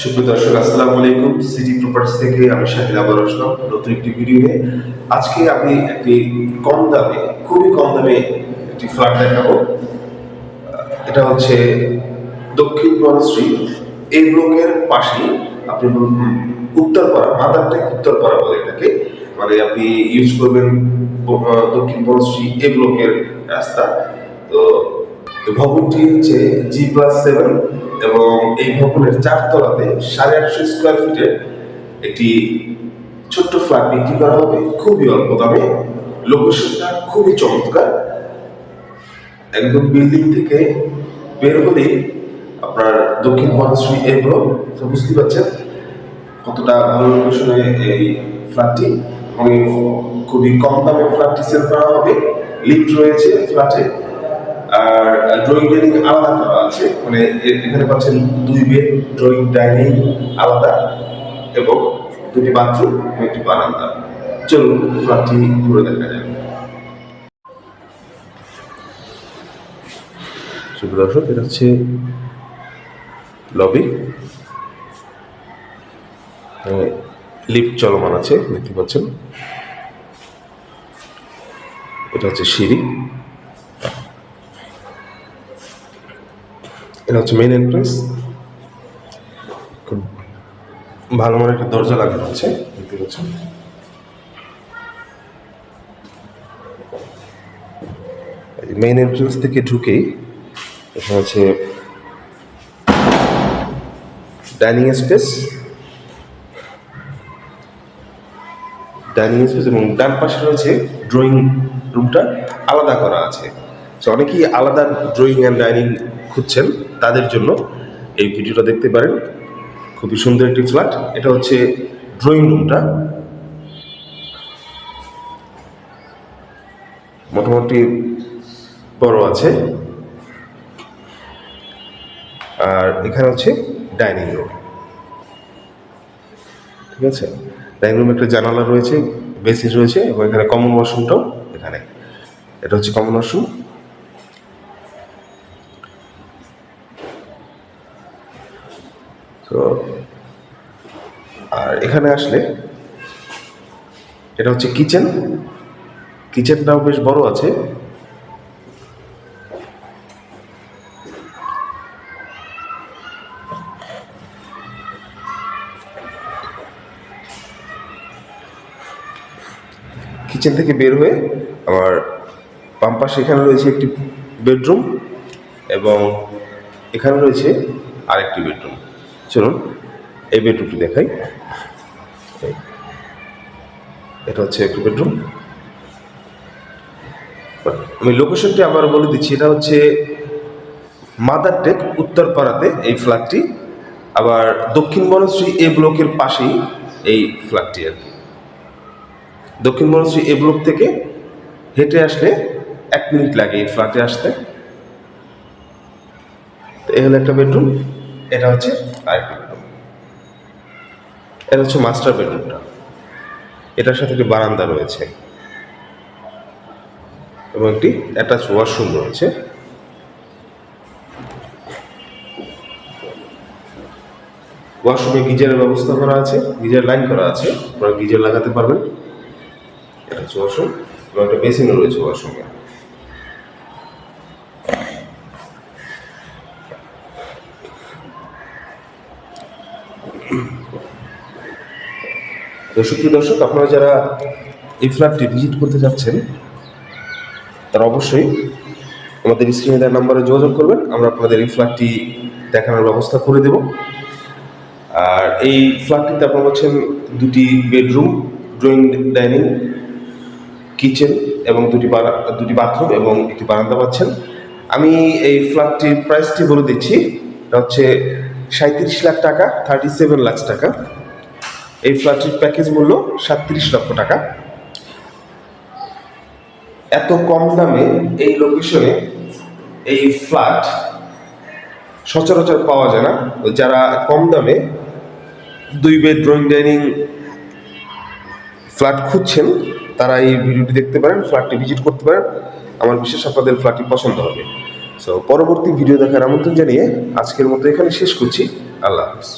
সুপ্রিয় দর্শক, আসসালামু আলাইকুম। সিটি প্রপার্টিস থেকে আমি শাহিদ আবার আসলাম নতুন একটি ভিডিও আজকে আমি একটি কম দামে, খুবই কম দামে একটি ফ্ল্যাট দেখাবো। এটা হচ্ছে দক্ষিণ বনশ্রী এই ব্লকের পাশেই আপনি উত্তরপাড়া মাদারটেক উত্তরপাড়া বলে এটাকে। মানে আপনি ইউজ করবেন দক্ষিণ বনশ্রী এ ব্লকের রাস্তা। তো ভবনটি হচ্ছে জি প্লাস সেভেন এবং এই ভবনের চার তলাতে সাড়ে আটশো স্কোয়ার ফিটের একটি ছোট্ট ফ্ল্যাট বিক্রি করা হবে। খুবই অল্প দামে। লোকেশনটা খুবই চমৎকার। একদম বিল্ডিং থেকে বের হলেই আপনার দক্ষিণ বনশ্রী ব্লক তো বুঝতে পারছেন কতটা ভালো লোকেশনে এই ফ্ল্যাটটি এবং খুবই কম দামে ফ্ল্যাটটি সেল করা হবে। লিফট রয়েছে ফ্ল্যাটে আর ড্রয়িং ডাইনিং আলাদা করা আছে। মানে এখানে পাচ্ছেন দুই বেড ড্রয়িং ডাইনিং আলাদা এবং দুটি বাথরুম একটি বারান্দা। চলুন ফ্ল্যাটটি ঘুরে দেখা যাবে দর্শক, এটা হচ্ছে লবি লিফট চলমান আছে, দেখতে পাচ্ছেন। এটা হচ্ছে সিঁড়ি। এটা হচ্ছে মেইন এন্ট্রেন্স খুব ভালো মানের একটা দরজা লাগানো আছে, দেখতে পাচ্ছেন। মেইন এন্ট্রেন্স থেকে ঢুকেই এখানে হচ্ছে ডাইনিং স্পেস ডাইনিং স্পেস এবং ডান পাশে রয়েছে ড্রয়িং রুমটা আলাদা করা আছে। অনেকেই আলাদা ড্রয়িং অ্যান্ড ডাইনিং খুঁজছেন। তাদের জন্য এই ভিডিওটা দেখতে পারেন। খুবই সুন্দর একটি ফ্ল্যাট। এটা হচ্ছে ড্রয়িং রুমটা মোটামুটি বড় আছে। আর এখানে হচ্ছে ডাইনিং রুম। ঠিক আছে? ডাইনিং রুমে একটা জানালা রয়েছে, বেসিস রয়েছে এবং এখানে কমন ওয়াশরুমটাও এখানে। এটা হচ্ছে কমন ওয়াশরুম। তো, আর এখানে আসলে এটা হচ্ছে কিচেন। কিচেনটাও বেশ বড় আছে। কিচেন থেকে বের হয়ে আমার বাম পাশে এখানে রয়েছে একটি বেডরুম এবং এখানে রয়েছে আরেকটি বেডরুম। চলুন, এই বেডরুমটি দেখাই। এটা হচ্ছে একটি বেডরুম আমি লোকেশনটি আবার বলে দিচ্ছি, এটা হচ্ছে মাদার টেক উত্তরপাড়াতে এই ফ্ল্যাটটি আবার দক্ষিণ বনশ্রী এ ব্লকের পাশেই এই ফ্ল্যাটটি আর কি। দক্ষিণ বনশ্রী এ ব্লক থেকে হেঁটে আসলে এক মিনিট লাগে এই ফ্ল্যাটে আসতে। এই হলো একটা বেডরুম এটা হচ্ছে আরেকটা বেডরুম এটা হচ্ছে মাস্টার বেডরুমটা এটার সাথে একটি বারান্দা রয়েছে। এবং একটি অ্যাটাচ ওয়াশরুম রয়েছে। ওয়াশরুমে গিজারের ব্যবস্থা করা আছে, গিজার লাইন করা আছে। আপনারা গিজার লাগাতে পারবেন। এটা হচ্ছে ওয়াশরুম এবং একটা বেসিনও রয়েছে ওয়াশরুমে দর্শক দর্শক, আপনারা যারা এই ফ্ল্যাটটি ভিজিট করতে যাচ্ছেন, তারা অবশ্যই আমাদের স্ক্রিনে দেওয়ার নাম্বারে যোগাযোগ করবেন। আমরা আপনাদের এই ফ্ল্যাটটি দেখানোর ব্যবস্থা করে দেব। আর এই ফ্ল্যাটটিতে আপনারা পাচ্ছেন দুটি বেডরুম, ড্রয়িং ডাইনিং, কিচেন এবং দুটি দুটি বাথরুম এবং একটি বারান্দা পাচ্ছেন। আমি এই ফ্ল্যাটটির প্রাইসটি বলে দিচ্ছি, এটা হচ্ছে সাঁত্রিশ লাখ টাকা, থার্টি সেভেন লাখ টাকা। এই ফ্ল্যাটটির প্যাকেজ মূল্য সাতত্রিশ লক্ষ টাকা। এত কম দামে এই লোকেশনে এই ফ্ল্যাট সচরাচর পাওয়া যায় না। যারা কম দামে দুই বেড ড্রয়িং ডাইনিং ফ্ল্যাট খুঁজছেন, তারা এই ভিডিওটি দেখতে পারেন ফ্ল্যাটটি ভিজিট করতে পারেন। আমার বিশেষ আপনাদের ফ্ল্যাটটি পছন্দ হবে। সো পরবর্তী ভিডিও দেখার আমন্ত্রণ জানিয়ে আজকের মতো এখানে শেষ করছি। আল্লাহ হাফিজ।